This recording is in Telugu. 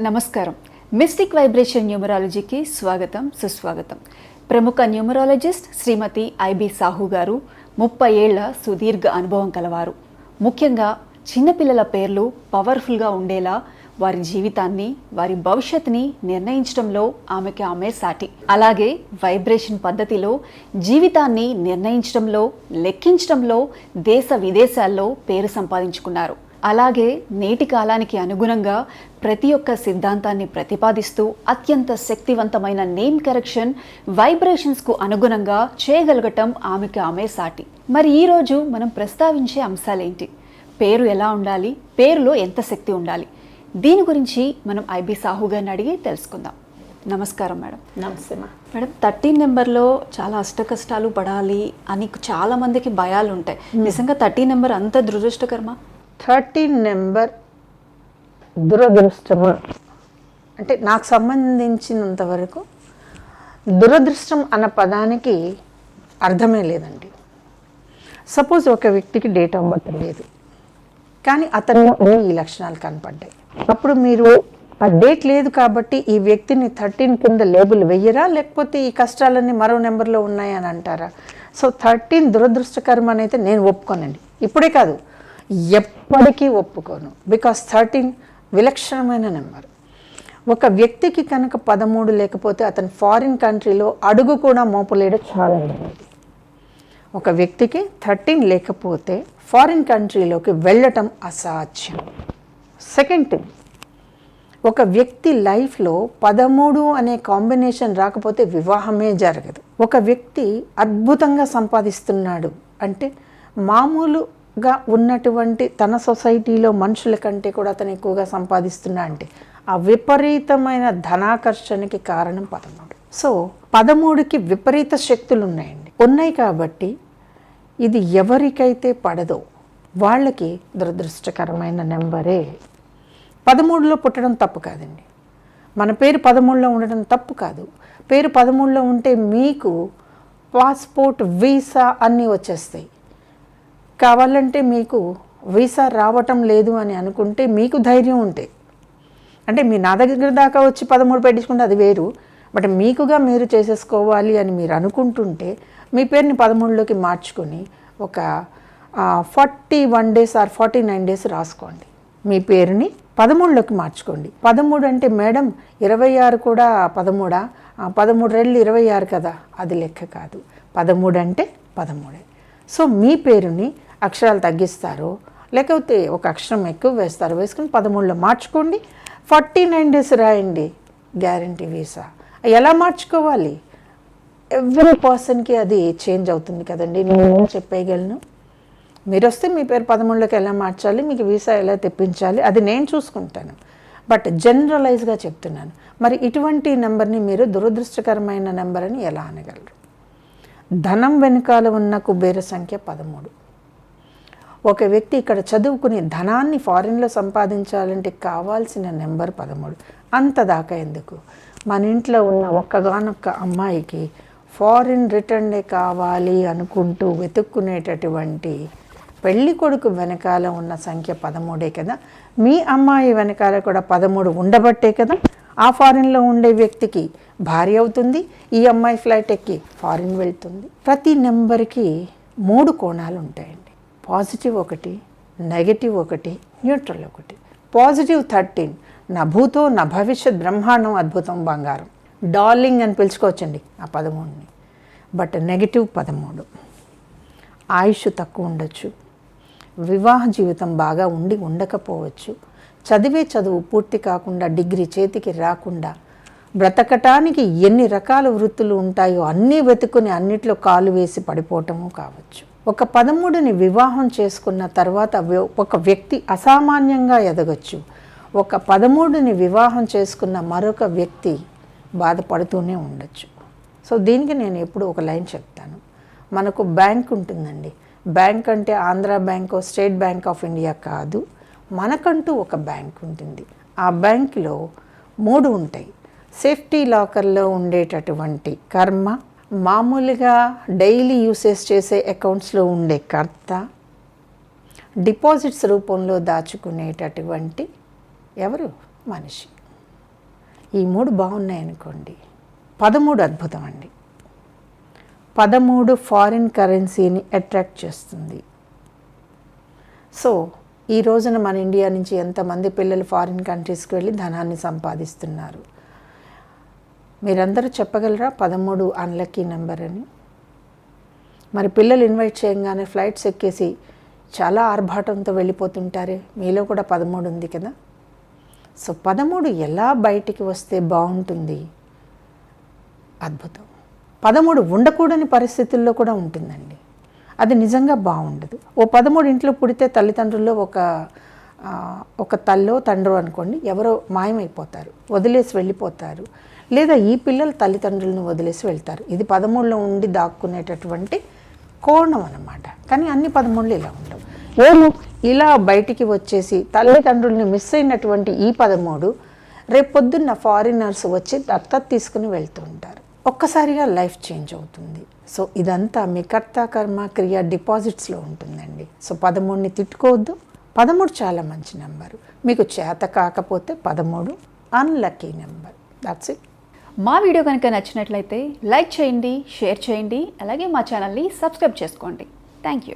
నమస్కారం. మిస్టిక్ వైబ్రేషన్ న్యూమరాలజీకి స్వాగతం సుస్వాగతం. ప్రముఖ న్యూమరాలజిస్ట్ శ్రీమతి ఐబి సాహు గారు ముప్పై ఏళ్ళ సుదీర్ఘ అనుభవం కలవారు. ముఖ్యంగా చిన్నపిల్లల పేర్లు పవర్ఫుల్గా ఉండేలా వారి జీవితాన్ని వారి భవిష్యత్తుని నిర్ణయించడంలో ఆమెకి ఆమె సాటి. అలాగే వైబ్రేషన్ పద్ధతిలో జీవితాన్ని నిర్ణయించడంలో లెక్కించడంలో దేశ విదేశాల్లో పేరు సంపాదించుకున్నారు. అలాగే నేటి కాలానికి అనుగుణంగా ప్రతి ఒక్క సిద్ధాంతాన్ని ప్రతిపాదిస్తూ అత్యంత శక్తివంతమైన నేమ్ కరెక్షన్ వైబ్రేషన్స్కు అనుగుణంగా చేయగలగటం ఆమెకు ఆమె సాటి. మరి ఈరోజు మనం ప్రస్తావించే అంశాలేంటి? పేరు ఎలా ఉండాలి? పేరులో ఎంత శక్తి ఉండాలి? దీని గురించి మనం ఐబి సాహు గారిని అడిగి తెలుసుకుందాం. నమస్కారం మేడం. నమస్తే మేడం థర్టీన్ నెంబర్లో చాలా అష్ట కష్టాలు పడాలి అని చాలా మందికి భయాలు ఉంటాయి నిజంగా థర్టీన్ నెంబర్ అంత దురదృష్టకరమా? Thirteen number. దురదృష్టము? అంటే నాకు సంబంధించినంత వరకు దురదృష్టం అన్న పదానికి అర్థమే లేదండి. సపోజ్ ఒక వ్యక్తికి డేట్ ఆఫ్ బర్త్ లేదు. కానీ అతనిలో ఈ లక్షణాలు కనపడ్డాయి. అప్పుడు మీరు ఆ డేట్ లేదు కాబట్టి ఈ వ్యక్తిని థర్టీన్ కింద లేబుల్ వెయ్యరా? లేకపోతే ఈ కష్టాలన్నీ మరో నెంబర్లో ఉన్నాయని అంటారా? సో థర్టీన్ దురదృష్టకరం అని అయితే నేను ఒప్పుకోనండి. ఇప్పుడే కాదు. ఎప్పటికీ ఒప్పుకోను. బికాస్ థర్టీన్ విలక్షణమైన నెంబర్ ఒక వ్యక్తికి కనుక పదమూడు లేకపోతే అతను ఫారిన్ కంట్రీలో అడుగు కూడా మోపలేడు చాలా ఒక వ్యక్తికి థర్టీన్ లేకపోతే ఫారిన్ కంట్రీలోకి వెళ్ళటం అసాధ్యం. సెకండ్ థింగ్ ఒక వ్యక్తి లైఫ్లో పదమూడు అనే కాంబినేషన్ రాకపోతే వివాహమే జరగదు. ఒక వ్యక్తి అద్భుతంగా సంపాదిస్తున్నాడు అంటే మామూలు గా ఉన్నటువంటి తన సొసైటీలో మనుషుల కంటే కూడా అతను ఎక్కువగా సంపాదిస్తున్నా అంటే ఆ విపరీతమైన ధనాకర్షణకి కారణం పదమూడు. సో పదమూడుకి విపరీత శక్తులు ఉన్నాయండి ఉన్నాయి కాబట్టి ఇది ఎవరికైతే పడదో వాళ్ళకి దురదృష్టకరమైన నెంబరే. పదమూడులో పుట్టడం తప్పు కాదండి. మన పేరు పదమూడులో ఉండడం తప్పు కాదు. పేరు పదమూడులో ఉంటే మీకు పాస్పోర్ట్ వీసా అన్నీ వచ్చేస్తాయి. కావాలంటే మీకు వీసా రావటం లేదు అని అనుకుంటే మీకు ధైర్యం ఉంటే. అంటే మీ నా దగ్గర దాకా వచ్చి పదమూడు పెట్టించుకుంటే అది వేరు. బట్ మీకుగా మీరు చేసేసుకోవాలి అని మీరు అనుకుంటుంటే మీ పేరుని పదమూడులోకి మార్చుకొని ఒక forty one days or forty nine days రాసుకోండి. మీ పేరుని పదమూడులోకి మార్చుకోండి. పదమూడు అంటే మేడం ఇరవై ఆరు కూడా పదమూడా? పదమూడు రెళ్ళు ఇరవై ఆరు కదా? అది లెక్క కాదు. పదమూడు అంటే పదమూడే. సో మీ పేరుని అక్షరాలు తగ్గిస్తారు. లేకపోతే ఒక అక్షరం ఎక్కువ వేస్తారు. వేసుకుని పదమూడులో మార్చుకోండి. ఫార్టీ నైన్ డేస్ రాయండి గ్యారంటీ వీసా. ఎలా మార్చుకోవాలి? ఎవ్రీ పర్సన్కి అది చేంజ్ అవుతుంది కదండి. నేను చెప్పేయగలను? మీరు వస్తే మీ పేరు పదమూడులోకి ఎలా మార్చాలి? మీకు వీసా ఎలా తెప్పించాలి? అది నేను చూసుకుంటాను. బట్ జనరలైజ్గా చెప్తున్నాను. మరి ఇటువంటి నెంబర్ని మీరు దురదృష్టకరమైన నెంబర్ అని ఎలా అనగలరు? ధనం వెనుకాల ఉన్న కుబేర సంఖ్య పదమూడు. ఒక వ్యక్తి ఇక్కడ చదువుకుని ధనాన్ని ఫారిన్లో సంపాదించాలంటే కావాల్సిన నెంబర్ పదమూడు. అంత దాకా ఎందుకు? మన ఇంట్లో ఉన్న ఒక్కగానొక్క అమ్మాయికి ఫారిన్ రిటర్న్డే కావాలి అనుకుంటూ వెతుక్కునేటటువంటి పెళ్ళి కొడుకు వెనకాల ఉన్న సంఖ్య పదమూడే కదా? మీ అమ్మాయి వెనకాల కూడా పదమూడు ఉండబట్టే కదా? ఆ ఫారిన్లో ఉండే వ్యక్తికి భార్య అవుతుంది ఈ అమ్మాయి ఫ్లైట్ ఎక్కి ఫారిన్ వెళ్తుంది. ప్రతి నెంబర్కి మూడు కోణాలు ఉంటాయండి పాజిటివ్ ఒకటి నెగటివ్ ఒకటి న్యూట్రల్ ఒకటి. పాజిటివ్ థర్టీన్ నా భూతో నా భవిష్యత్ బ్రహ్మాండం అద్భుతం బంగారం. డార్లింగ్ అని పిలుచుకోవచ్చండి ఆ పదమూడుని. బట్ నెగటివ్ పదమూడు. ఆయుష్ తక్కువ ఉండొచ్చు. వివాహ జీవితం బాగా ఉండి ఉండకపోవచ్చు. చదివే చదువు పూర్తి కాకుండా డిగ్రీ చేతికి రాకుండా బ్రతకటానికి ఎన్ని రకాల వృత్తులు ఉంటాయో అన్నీ వెతుకుని అన్నిట్లో కాలు వేసి పడిపోవటము కావచ్చు. ఒక పదమూడుని వివాహం చేసుకున్న తర్వాత ఒక వ్యక్తి అసామాన్యంగా ఎదగచ్చు. ఒక పదమూడుని వివాహం చేసుకున్న మరొక వ్యక్తి బాధపడుతూనే ఉండొచ్చు. సో దీనికి నేను ఎప్పుడు ఒక లైన్ చెప్తాను. మనకు బ్యాంక్ ఉంటుందండి. బ్యాంక్ అంటే Andhra bank state bank of India కాదు. మనకంటూ ఒక బ్యాంక్ ఉంటుంది. ఆ బ్యాంకులో మూడు ఉంటాయి. సేఫ్టీ లాకర్లో ఉండేటటువంటి కర్మ మామూలుగా డైలీ యూసేజ్ చేసే అకౌంట్స్లో ఉండే కర్త డిపాజిట్స్ రూపంలో దాచుకునేటటువంటి ఎవరు? మనిషి. ఈ మూడు బాగున్నాయనుకోండి పదమూడు అద్భుతం అండి. పదమూడు ఫారిన్ కరెన్సీని అట్రాక్ట్ చేస్తుంది. సో ఈ రోజున మన ఇండియా నుంచి ఎంతమంది పిల్లలు ఫారిన్ కంట్రీస్కి వెళ్ళి ధనాన్ని సంపాదిస్తున్నారు? మీరందరూ చెప్పగలరా? పదమూడు అన్లక్కీ నెంబర్ అని. మరి పిల్లలు ఇన్వైట్ చేయగానే ఫ్లైట్స్ ఎక్కేసి చాలా ఆర్భాటంతో వెళ్ళిపోతుంటారే? మీలో కూడా పదమూడు ఉంది కదా? సో పదమూడు ఎలా బయటికి వస్తే బాగుంటుంది? అద్భుతం. పదమూడు ఉండకూడని పరిస్థితుల్లో కూడా ఉంటుందండి. అది నిజంగా బాగుండదు. ఓ పదమూడు ఇంట్లో పుడితే తల్లిదండ్రుల్లో ఒక ఒక తల్లో తండ్రో అనుకోండి ఎవరో మాయమైపోతారు వదిలేసి వెళ్ళిపోతారు. లేదా ఈ పిల్లలు తల్లిదండ్రులను వదిలేసి వెళ్తారు. ఇది పదమూడులో ఉండి దాక్కునేటటువంటి కోణం అన్నమాట. కానీ అన్ని పదమూడులు ఇలా ఉండవు. ఏమో ఇలా బయటికి వచ్చేసి తల్లిదండ్రుల్ని మిస్ అయినటువంటి ఈ పదమూడు రేపొద్దున్న ఫారినర్స్ వచ్చి దత్తత తీసుకుని వెళ్తూ ఉంటారు. ఒక్కసారిగా లైఫ్ చేంజ్ అవుతుంది. సో ఇదంతా మీ కర్త కర్మ క్రియ డిపాజిట్స్లో ఉంటుందండి. సో పదమూడుని తిట్టుకోవద్దు. పదమూడు చాలా మంచి నెంబరు. మీకు చేత కాకపోతే పదమూడు అన్లక్కీ నెంబర్. దాట్స్ ఇట్ మా వీడియో కనుక నచ్చినట్లయితే లైక్ చేయండి షేర్ చేయండి అలాగే మా ఛానల్ని సబ్స్క్రైబ్ చేసుకోండి. Thank you